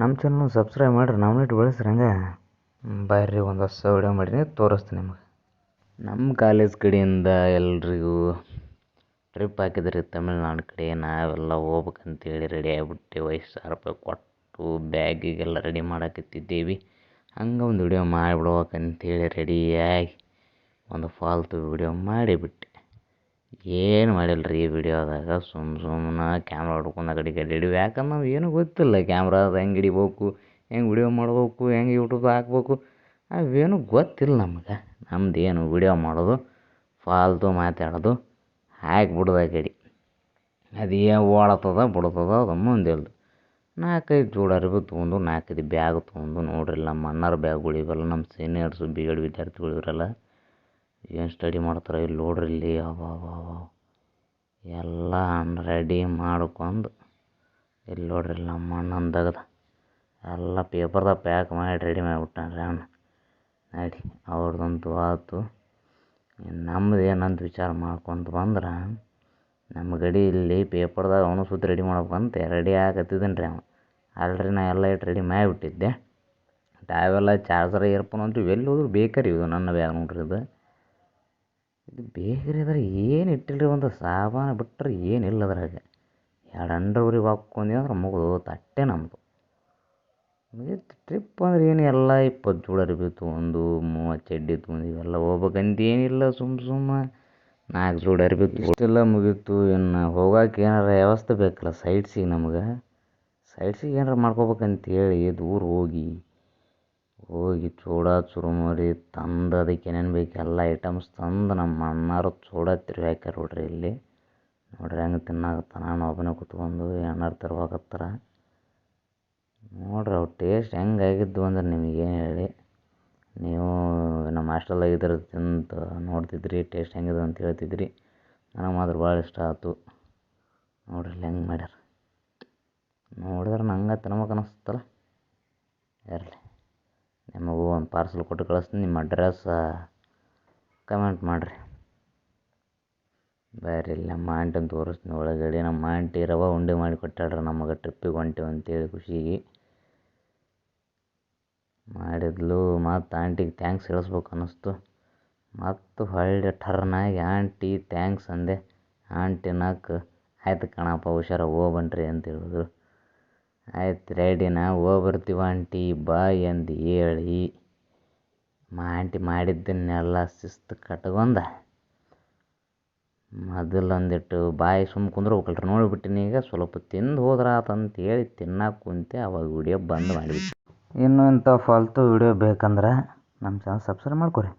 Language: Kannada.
ನಮ್ಮ ಚಾನಲ್ನ ಸಬ್ಸ್ಕ್ರೈಬ್ ಮಾಡಿರಿ ನಾಮಿನೇಟ್ ಬೆಳೆಸ್ರಿ ಹಂಗೆ. ಬರ್ರಿ ಒಂದು ಹೊಸ ವಿಡಿಯೋ ಮಾಡೀನಿ, ತೋರಿಸ್ತೀನಿ ನಿಮಗೆ. ನಮ್ಮ ಕಾಲೇಜ್ ಕಡೆಯಿಂದ ಎಲ್ರಿಗೂ ಟ್ರಿಪ್ ಹಾಕಿದ್ರಿ ತಮಿಳ್ನಾಡು ಕಡೆ, ನಾವೆಲ್ಲ ಹೋಗ್ಬೇಕಂತೇಳಿ ರೆಡಿ ಆಗಿಬಿಟ್ಟೆವು ಐದು ಸಾವಿರ ರೂಪಾಯಿ ಕೊಟ್ಟು ಬ್ಯಾಗಿಗೆಲ್ಲ ರೆಡಿ ಮಾಡಕತ್ತಿದ್ದೀವಿ ಹಂಗೆ ಒಂದು ವಿಡಿಯೋ ಮಾಡಿಬಿಡ್ಬೇಕಂತೇಳಿ ರೆಡಿಯಾಗಿ ಒಂದು ಫಾಲ್ತು ವಿಡಿಯೋ ಮಾಡಿಬಿಟ್ಟೆ. ಏನು ಮಾಡಿಲ್ಲ ರೀ ವಿಡಿಯೋದಾಗ ಸುಮ್ಮ ಸುಮ್ಮನೆ ಕ್ಯಾಮ್ರ ಹೊಡ್ಕೊಂಡು ಆ ಕಡೆ ಈ ಕಡೆ ಹಿಡಿವು ಯಾಕಂದ್ರೆ ನಮ್ಗೆ ಏನೂ ಗೊತ್ತಿಲ್ಲ. ಕ್ಯಾಮ್ರಾದ ಹೆಂಗೆ ಹಿಡಿಬೇಕು? ಹೆಂಗೆ ವಿಡಿಯೋ ಮಾಡ್ಬೇಕು? ಹೆಂಗೆ ಯೂಟ್ಯೂಬ್ ಹಾಕ್ಬೇಕು? ಅವೇನು ಗೊತ್ತಿಲ್ಲ ನಮ್ಗೆ. ನಮ್ದು ಏನು ವಿಡಿಯೋ ಮಾಡೋದು, ಫಾಲ್ತು ಮಾತಾಡೋದು ಹಾಕ್ಬಿಡೋದು ಆ ಕಡೆ. ಏನು ಓಡತ್ತದ ಬಿಡ್ತದ, ಅದು ಮುಂದಿಲ್ದು ನಾಲ್ಕೈದು ಜೋಡಿ ಬಿ ತೊಗೊಂಡು, ನಾಲ್ಕೈದು ಬ್ಯಾಗ್ ತೊಗೊಂಡು ನೋಡ್ರಿ. ನಮ್ಮ ಅಣ್ಣಾರ ಬ್ಯಾಗ್ಗಳು ಇವೆಲ್ಲ ನಮ್ಮ ಸೀನಿಯರ್ಸು ಬಿ ಎಡ್ ವಿದ್ಯಾರ್ಥಿಗಳು ಇವರೆಲ್ಲ. ಏನು ಸ್ಟಡಿ ಮಾಡ್ತಾರೆ ಇಲ್ಲಿ ನೋಡ್ರಿ ಇಲ್ಲಿ ಅವಾವಾವ ಎಲ್ಲ ರೆಡಿ ಮಾಡ್ಕೊಂಡು ಇಲ್ಲಿ ನೋಡ್ರಿ ಇಲ್ಲಿ ನಮ್ಮ ಅಣ್ಣನ ತೆಗ್ದ. ಎಲ್ಲ ಪೇಪರ್ದಾಗ ಪ್ಯಾಕ್ ಮಾಡಿ ರೆಡಿ ಮಾಡಿಬಿಟ್ಟಾನ್ರಿ ಅಣ್ಣ ನಡಿ ಅವ್ರದ್ದಂತೂ ಆಯ್ತು ನಮ್ದು ಏನಂತ ವಿಚಾರ ಮಾಡ್ಕೊಂತ ಬಂದ್ರೆ ನಮ್ಮ ಗಡಿ ಇಲ್ಲಿ ಪೇಪರ್ದಾಗ ಅವನು ಸುತ್ತ ರೆಡಿ ಮಾಡ್ಬೇಕಂತ ರೆಡಿ ಆಗತ್ತಿದ್ದೀನಿ ರೀ ಅವ. ಆಲ್ರೆಡಿ ನಾ ಎಲ್ಲ ಇಟ್ಟು ರೆಡಿ ಮಾಡಿಬಿಟ್ಟಿದ್ದೆ ಟ್ಯಾವೆಲ್ಲ ಚಾರ್ಜರ್ ಇಯರ್ಫೋನ್ ಅಂತೂ ಎಲ್ಲಿ ಹೋದ್ರು ಬೇಕರಿ ಇದು ನನ್ನ ಬ್ಯಾಗ್ ನೋಡ್ರಿ ಇದು. ಇದು ಬೇಕರಿದಾಗ ಏನು ಇಟ್ಟಿಲ್ಲ ರೀ ಒಂದು ಸಾಮಾನು ಬಿಟ್ಟರೆ ಏನಿಲ್ಲ ಅದ್ರಾಗ. ಎರಡು ಅಂಡರ್ವರಿಗೆ ಹಾಕ್ಕೊಂಡ್ವಿ ಅಂದ್ರೆ ಮುಗಿದು ತಟ್ಟೆ ನಮ್ಮದು ಟ್ರಿಪ್ ಅಂದ್ರೆ ಏನು ಎಲ್ಲ ಇಪ್ಪತ್ತು ಜೋಡಿ ಅರ್ಬಿ ಒಂದು ಮೂವತ್ತು ಚಡ್ಡಿ ತೊಗೊಂಡು ಇವೆಲ್ಲ ಹೋಗ್ಬೇಕಂತ ಏನಿಲ್ಲ ಸುಮ್ಮ ಸುಮ್ಮ ನಾಲ್ಕು ಜೋಡಿ ಅರ್ಬಿ ಇಷ್ಟೆಲ್ಲ ಮುಗೀತು. ಇನ್ನು ಹೋಗಕ್ಕೆ ಏನಾರ ವ್ಯವಸ್ಥೆ ಬೇಕಲ್ಲ ಸೈಟ್ಸಿಗೆ ನಮ್ಗೆ? ಸೈಟ್ಸಿಗೆ ಏನಾರ ಮಾಡ್ಕೋಬೇಕಂತೇಳಿ ದೂರ ಹೋಗಿ. ಹೋಗಿ ಚೂಡ ಚುರುಮುರಿ ತಂದು ಅದಕ್ಕೆ ಏನೇನು ಬೇಕು ಎಲ್ಲ ಐಟಮ್ಸ್ ತಂದು ನಮ್ಮ ಅಣ್ಣಾರು ಚೂಡ ತಿರುವಿ ಹಾಕ್ಯಾರ ನೋಡ್ರಿ ಇಲ್ಲಿ. ನೋಡ್ರಿ ಹೆಂಗೆ ತಿನ್ನಾಕತ್ತಾನ. ನಾನು ಒಬ್ಬನೇ ಕುತ್ಕೊಂಡು ಅಣ್ಣಾರು ತರ್ವಾಕತ್ತಾರ ನೋಡ್ರಿ ಅವು ಟೇಸ್ಟ್ ಹೆಂಗೆ ಆಗಿದ್ದು ಅಂದ್ರೆ ನಿಮಗೆ ಏನು ಹೇಳಿ. ನೀವು ನಮ್ಮ ಹಾಸ್ಟೆಲ್ದಾಗ ಇದ್ರೆ ತಿಂದು ನೋಡ್ತಿದ್ರಿ ಟೇಸ್ಟ್ ಹೆಂಗಿದೆ ಅಂತ ಹೇಳ್ತಿದ್ರಿ. ನನಗೆ ಮಾತ್ರ ಭಾಳ ಇಷ್ಟ ಆಯ್ತು ನೋಡ್ರಿ ಇಲ್ಲಿ ಹೆಂಗೆ ಮಾಡ್ಯಾರ. ನೋಡಿದ್ರೆ ನಂಗೆ ತಿನ್ಬೇಕು ಅನ್ನಿಸ್ತಲ್ಲ ಇರಲಿ. ನಿಮಗೂ ಒಂದು ಪಾರ್ಸಲ್ ಕೊಟ್ಟು ಕಳಿಸ್ತೀನಿ. ನಿಮ್ಮ ಅಡ್ರೆಸ್ ಕಮೆಂಟ್ ಮಾಡಿರಿ. ಬೇರೆ ಇಲ್ಲಿ, ನಮ್ಮ ಆಂಟಿನ ತೋರಿಸ್ತೀನಿ. ಒಳಗಡೆ ನಮ್ಮ ಆಂಟಿ ರವೆ ಉಂಡೆ ಮಾಡಿ ಕೊಟ್ಟಾಳ್ರಿ. ನಮಗೆ ಟ್ರಿಪ್ಪಿಗೆ ಹೊಂಟೇವು ಅಂತೇಳಿ ಖುಷಿಗೆ. ಮಾಡಿದ್ಲು, ಮತ್ತು ಆಂಟಿಗೆ ಥ್ಯಾಂಕ್ಸ್ ಹೇಳಿಸ್ಬೇಕು ಅನ್ನಿಸ್ತು. ಮತ್ತು ಹೊಳ್ಳಿ ಟರ್ನಾಗಿ ಆಂಟಿ ಥ್ಯಾಂಕ್ಸ್ ಅಂದೆ. ಆಂಟಿ ನಾಲ್ಕು ಆಯ್ತು ಕಣಪ್ಪ, ಹುಷಾರಾಗಿ ಹೋಗ್ಬನ್ರಿ ಅಂತ ಹೇಳಿದ್ರು. ಆಯ್ತು ರೆಡಿ ನಾ. ಹೋಗ್ಬರ್ತೀವಿ ಆಂಟಿ, ಬಾ ಎಂದು ಹೇಳಿ. ಮಾ ಆಂಟಿ ಮಾಡಿದ್ದನ್ನೆಲ್ಲ ಶಿಸ್ತು ಕಟ್ಕೊಂಡ. ಮೊದಲು ಒಂದಿಟ್ಟು ಬಾಯಿ ಸುಮ್ಮ ಕುಂದ್ರಬೇಕಲ್ರಿ ನೋಡಿಬಿಟ್ಟಿನಿ ಈಗ ಸ್ವಲ್ಪ ತಿಂದು ಹೋದ್ರೆ ಆತಂತ ಹೇಳಿ ತಿನ್ನಕ್ಕೆ ಕುಂತೆ, ಅವಾಗ ವಿಡಿಯೋ ಬಂದ್ ಮಾಡಿಬಿಟ್ಟು. ಇನ್ನೂ ಇಂಥ ಫಾಲ್ತು ವಿಡಿಯೋ ಬೇಕಂದ್ರೆ ನಮ್ಮ ಚಾನಲ್ ಸಬ್ಸ್ಕ್ರೈಬ್ ಮಾಡ್ಕೊರಿ.